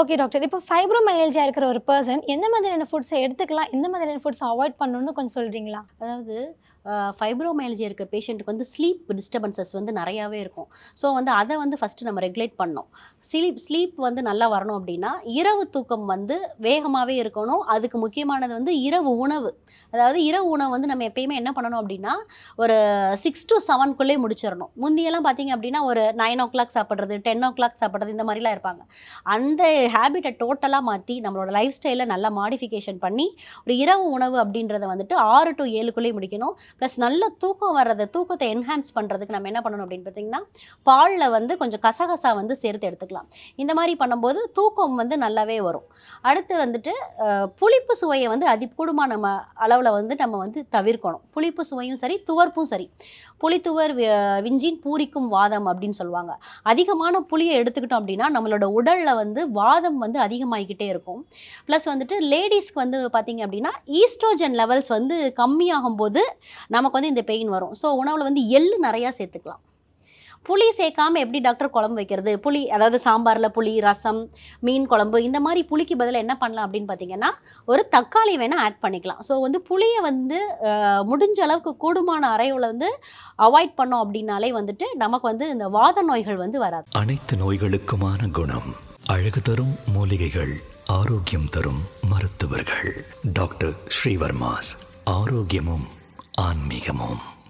Okay doctor இப்போ ஃபைப்ரோமைல்ஜியா இருக்கிற ஒரு பர்சன் எந்த மாதிரியான ஃபுட்ஸை எடுத்துக்கலாம் எந்த மாதிரியான ஃபுட்ஸ் அவாய்ட் பண்ணணும்னு கொஞ்சம் சொல்கிறீங்களா அதாவது ஃபைப்ரோமைல்ஜி இருக்க பேஷண்ட்டுக்கு வந்து ஸ்லீப் டிஸ்டர்பன்சஸ் வந்து நிறையாவே இருக்கும். ஸோ வந்து அதை வந்து ஃபஸ்ட்டு நம்ம ரெகுலேட் பண்ணோம் ஸ்லீப் ஸ்லீப் வந்து நல்லா வரணும் அப்படின்னா இரவு தூக்கம் வந்து வேகமாகவே இருக்கணும். அதுக்கு முக்கியமானது வந்து இரவு உணவு. அதாவது இரவு உணவு வந்து நம்ம எப்பயுமே என்ன பண்ணணும் அப்படின்னா ஒரு சிக்ஸ் டு செவன்குள்ளே முடிச்சிடணும். முந்தியெல்லாம் பார்த்தீங்க அப்படின்னா ஒரு நைன் ஓ கிளாக் சாப்பிட்றது டென் ஓ கிளாக் சாப்பிட்றது இந்த மாதிரிலாம் இருப்பாங்க. அந்த ஹேபிட்டை டோட்டலாக மாற்றி நம்மளோட லைஃப் ஸ்டைலை நல்லா மாடிஃபிகேஷன் பண்ணி ஒரு இரவு உணவு அப்படின்றத வந்துட்டு ஆறு டு ஏழுக்குள்ளேயே முடிக்கணும். ப்ளஸ் நல்ல தூக்கம் வர்றது தூக்கத்தை என்ஹான்ஸ் பண்ணுறதுக்கு நம்ம என்ன பண்ணணும் அப்படின்னு பார்த்தீங்கன்னா பாலில் வந்து கொஞ்சம் கசகசா வந்து சேர்த்து எடுத்துக்கலாம். இந்த மாதிரி பண்ணும்போது தூக்கம் வந்து நல்லாவே வரும். அடுத்து வந்துட்டு புளிப்பு சுவையை வந்து அதி கூடுமான நம்ம அளவில் வந்து நம்ம வந்து தவிர்க்கணும். புளிப்பு சுவையும் சரி துவர்ப்பும் சரி. புளித்துவர் விஞ்சின் பூரிக்கும் வாதம் அப்படின்னு சொல்லுவாங்க. அதிகமான புளியை எடுத்துக்கிட்டோம் அப்படின்னா நம்மளோட உடலில் வந்து வா வாதம் வந்து அதிகமாகிக்கிட்டே இருக்கும். ப்ளஸ் வந்துட்டு லேடிஸ்க்கு வந்து பார்த்திங்க அப்படின்னா ஈஸ்ட்ரோஜன் லெவல்ஸ் வந்து கம்மியாகும் போது நமக்கு வந்து இந்த பெயின் வரும். ஸோ உணவில் வந்து எள்ளு நிறையா சேர்த்துக்கலாம். புளி சேர்க்காம எப்படி டாக்டர் குழம்பு வைக்கிறது? புளி அதாவது சாம்பாரில் புளி ரசம் மீன் குழம்பு இந்த மாதிரி புளிக்கு பதிலாக என்ன பண்ணலாம் அப்படின்னு பார்த்தீங்கன்னா ஒரு தக்காளி வேணால் ஆட் பண்ணிக்கலாம். ஸோ வந்து புளியை வந்து முடிஞ்ச அளவுக்கு கூடுமான அறையில் வந்து அவாய்ட் பண்ணோம் அப்படின்னாலே வந்துட்டு நமக்கு வந்து இந்த வாத நோய்கள் வந்து வராது. அனைத்து நோய்களுக்குமான குணம். அழகு தரும் மூலிகைகள் ஆரோக்கியம் தரும் மருத்துவர்கள். டாக்டர் ஸ்ரீவர்மாஸ் ஆரோக்கியமும் ஆன்மீகமும்.